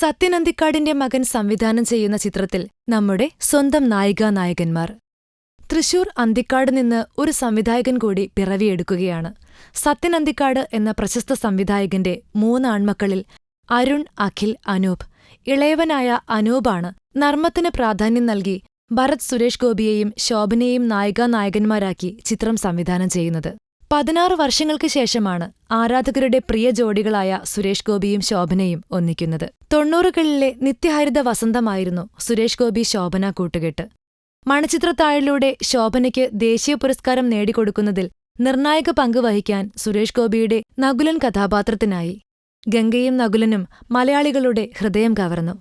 സത്യനന്തിക്കാടിന്റെ മകൻ സംവിധാനം ചെയ്യുന്ന ചിത്രത്തിൽ നമ്മുടെ സ്വന്തം നായികാനായകന്മാർ തൃശൂർ അന്തിക്കാട് നിന്ന് ഒരു സംവിധായകൻ കൂടി പിറവിയെടുക്കുകയാണ്. സത്യൻ അന്തിക്കാട് എന്ന പ്രശസ്ത സംവിധായകന്റെ മൂന്ന് ആൺമക്കളിൽ അരുൺ അഖിൽ അനൂപ്. ഇളയവനായ അനൂപാണ് നർമ്മത്തിന് പ്രാധാന്യം നൽകി ഭരത് സുരേഷ് ഗോപിയെയും ശോഭനയെയും നായികാനായകന്മാരാക്കി ചിത്രം സംവിധാനം ചെയ്യുന്നത്. പതിനാറ് വർഷങ്ങൾക്ക് ശേഷമാണ് ആരാധകരുടെ പ്രിയ ജോഡികളായ സുരേഷ് ഗോപിയും ശോഭനയും ഒന്നിക്കുന്നത്. തൊണ്ണൂറുകളിലെ നിത്യഹരിത വസന്തമായിരുന്നു സുരേഷ് ഗോപി ശോഭന കൂട്ടുകെട്ട്. മണച്ചിത്രത്താഴിലൂടെ ശോഭനയ്ക്ക് ദേശീയ പുരസ്കാരം നേടിക്കൊടുക്കുന്നതിൽ നിർണായക പങ്ക് വഹിക്കാൻ സുരേഷ് ഗോപിയുടെ നകുലൻ കഥാപാത്രത്തിനായി. ഗംഗയും നകുലനും മലയാളികളുടെ ഹൃദയം കവർന്നു.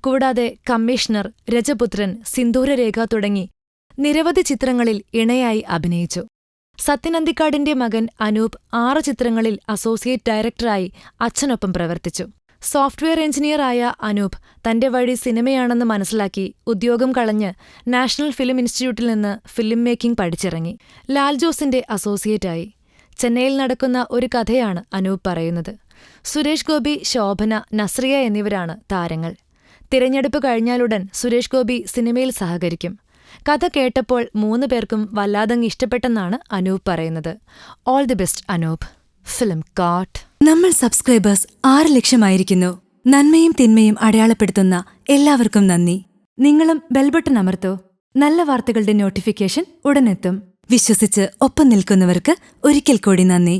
കൂടാതെ കമ്മീഷണർ രജപുത്രൻ സിന്ദൂരരേഖ തുടങ്ങി നിരവധി ചിത്രങ്ങളിൽ ഇണയായി അഭിനയിച്ചു. സത്യനന്തിക്കാടിന്റെ മകൻ അനൂപ് ആറ് ചിത്രങ്ങളിൽ അസോസിയേറ്റ് ഡയറക്ടറായി അച്ഛനൊപ്പം പ്രവർത്തിച്ചു. സോഫ്റ്റ്വെയർ എഞ്ചിനീയറായ അനൂപ് തന്റെ വഴി സിനിമയാണെന്ന് മനസ്സിലാക്കി ഉദ്യോഗം കളഞ്ഞ് നാഷണൽ ഫിലിം ഇൻസ്റ്റിറ്റ്യൂട്ടിൽ നിന്ന് ഫിലിം മേക്കിംഗ് പഠിച്ചിറങ്ങി. ലാൽ ജോസിന്റെ അസോസിയേറ്റായി ചെന്നൈയിൽ നടക്കുന്ന ഒരു കഥയാണ് അനൂപ് പറയുന്നത്. സുരേഷ് ഗോപി ശോഭന നസ്രിയ എന്നിവരാണ് താരങ്ങൾ. തിരഞ്ഞെടുപ്പ് കഴിഞ്ഞാലുടൻ സുരേഷ് ഗോപി സിനിമയിൽ സഹകരിക്കും. കഥ കേട്ടപ്പോൾ മൂന്നു പേർക്കും വല്ലാതങ്ങ് ഇഷ്ടപ്പെട്ടെന്നാണ് അനൂപ് പറയുന്നത്. All the best Anoop. Film കാട്ട് നമ്മൾ സബ്സ്ക്രൈബേഴ്സ് ആറ് ലക്ഷമായിരിക്കുന്നു. നന്മയും തിന്മയും അടയാളപ്പെടുത്തുന്ന എല്ലാവർക്കും നന്ദി. നിങ്ങളും ബെൽബട്ടൺ അമർത്തോ. നല്ല വാർത്തകളുടെ നോട്ടിഫിക്കേഷൻ ഉടനെത്തും. വിശ്വസിച്ച് ഒപ്പം നിൽക്കുന്നവർക്ക് ഒരിക്കൽ കൂടി നന്ദി.